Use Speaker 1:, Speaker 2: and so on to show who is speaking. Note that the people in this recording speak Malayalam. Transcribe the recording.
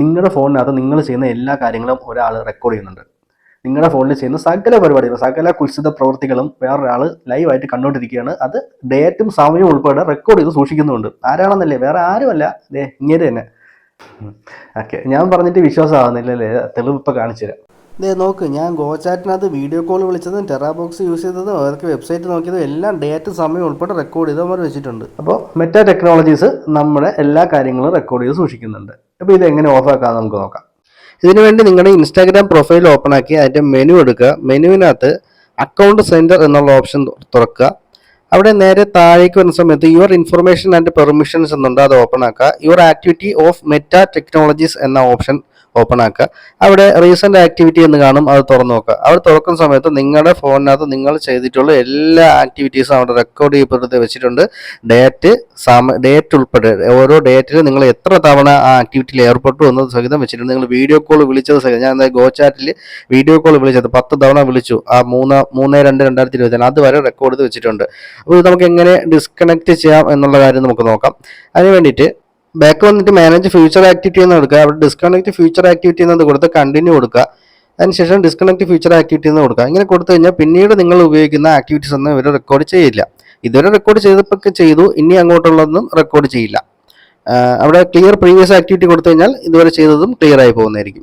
Speaker 1: നിങ്ങളുടെ ഫോണിനകത്ത് നിങ്ങൾ ചെയ്യുന്ന എല്ലാ കാര്യങ്ങളും ഒരാൾ റെക്കോർഡ് ചെയ്യുന്നുണ്ട്. നിങ്ങളുടെ ഫോണിൽ ചെയ്യുന്ന സകല പരിപാടികളും സകല കുത്സിത പ്രവൃത്തികളും വേറൊരാൾ ലൈവായിട്ട് കണ്ടുകൊണ്ടിരിക്കുകയാണ് അത് ഡേറ്റും സമയവും ഉൾപ്പെടെ റെക്കോർഡ് ചെയ്ത് സൂക്ഷിക്കുന്നുണ്ട്. ആരാണെന്നല്ലേ? വേറെ ആരുമല്ല. ദേ ഇങ്ങനെ തന്നെ. ഓക്കെ ഞാൻ പറഞ്ഞിട്ട് വിശ്വാസമാകുന്നില്ലല്ലേ തെളിവ് ഇപ്പം കാണിച്ചു തരാം. ദേ നോക്ക് ഞാൻ ഗോചാറ്റിനകത്ത് വീഡിയോ കോൾ വിളിച്ചതും ടെറാബോക്സ് യൂസ് ചെയ്തതും അവർക്ക് വെബ്സൈറ്റ് നോക്കിയതും എല്ലാം ഡേറ്റ് സമയം ഉൾപ്പെടെ റെക്കോർഡ് ചെയ്ത് അവർ വെച്ചിട്ടുണ്ട്. അപ്പോൾ മെറ്റാ ടെക്നോളജീസ് നമ്മുടെ എല്ലാ കാര്യങ്ങളും റെക്കോർഡ് ചെയ്ത് സൂക്ഷിക്കുന്നുണ്ട്. അപ്പോൾ ഇത് എങ്ങനെ ഓഫാക്കാം നമുക്ക് നോക്കാം. ഇതിനുവേണ്ടി നിങ്ങളുടെ ഇൻസ്റ്റാഗ്രാം പ്രൊഫൈൽ ഓപ്പൺ ആക്കി അതിന്റെ മെനു എടുക്കുക. മെനുവിനകത്ത് അക്കൗണ്ട് സെന്റർ എന്നുള്ള ഓപ്ഷൻ തുറക്കുക. അവിടെ നേരെ താഴേക്ക് വരുന്ന സമയത്ത് യുവർ ഇൻഫർമേഷൻ ആൻഡ് പെർമിഷൻസ് എന്നുണ്ട്. അത് ഓപ്പൺ ആക്കുക. Your activity off Meta technologies എന്ന ഓപ്ഷൻ ഓപ്പൺ ആക്കുക അവിടെ റീസെന്റ് ആക്ടിവിറ്റി എന്ന് കാണും അത് തുറന്നു നോക്കുക. അവിടെ തുറക്കുന്ന സമയത്ത് നിങ്ങളുടെ ഫോണിനകത്ത് നിങ്ങൾ ചെയ്തിട്ടുള്ള എല്ലാ ആക്ടിവിറ്റീസും അവിടെ റെക്കോർഡ് ചെയ്യപ്പെടുത്തി വെച്ചിട്ടുണ്ട്. ഡേറ്റ് സമ ഡേറ്റ് ഉൾപ്പെടെ ഓരോ ഡേറ്റിലും നിങ്ങൾ എത്ര തവണ ആ ആക്ടിവിറ്റിയിൽ ഏർപ്പെട്ടു എന്നത് സഹിതം വെച്ചിട്ടുണ്ട്. നിങ്ങൾ വീഡിയോ കോൾ വിളിച്ചത് സഹിതം. ഞാൻ ഗോ ചാറ്റിൽ വീഡിയോ കോൾ വിളിച്ചത് പത്ത് തവണ വിളിച്ചു. ആ മൂന്ന് മൂന്ന് രണ്ട് രണ്ടായിരത്തി ഇരുപത്തി അതുവരെ റെക്കോർഡ് ചെയ്ത് വെച്ചിട്ടുണ്ട്. അപ്പോൾ ഇത് നമുക്ക് എങ്ങനെ ഡിസ്കണക്ട് ചെയ്യാം എന്നുള്ള കാര്യം നമുക്ക് നോക്കാം. അതിന് വേണ്ടിയിട്ട് ബാക്ക് വന്നിട്ട് മാനേജ് ഫ്യൂച്ചർ ആക്ടിവിറ്റി എന്ന് കൊടുക്കുക. അവിടെ ഡിസ്കണക്ട് ഫ്യൂച്ചർ ആക്ടിവിറ്റി എന്നത് കൊടുത്ത് കണ്ടിന്യൂ കൊടുക്കുക. അതിനുശേഷം ഡിസ്കണക്ട് ഫ്യൂച്ചർ ആക്ടിവിറ്റി എന്ന് കൊടുക്കുക. ഇങ്ങനെ കൊടുത്തു കഴിഞ്ഞാൽ പിന്നീട് നിങ്ങൾ ഉപയോഗിക്കുന്ന ആക്ടിവിറ്റീസ് ഒന്നും ഇവർ റെക്കോർഡ് ചെയ്യില്ല. ഇതുവരെ റെക്കോർഡ് ചെയ്തപ്പോൾ ചെയ്തു. ഇനി അങ്ങോട്ടുള്ളതൊന്നും റെക്കോർഡ് ചെയ്യില്ല. അവിടെ ക്ലിയർ പ്രീവിയസ് ആക്ടിവിറ്റി കൊടുത്തു കഴിഞ്ഞാൽ ഇതുവരെ ചെയ്തതും ക്ലിയർ ആയി പോകുന്നതായിരിക്കും.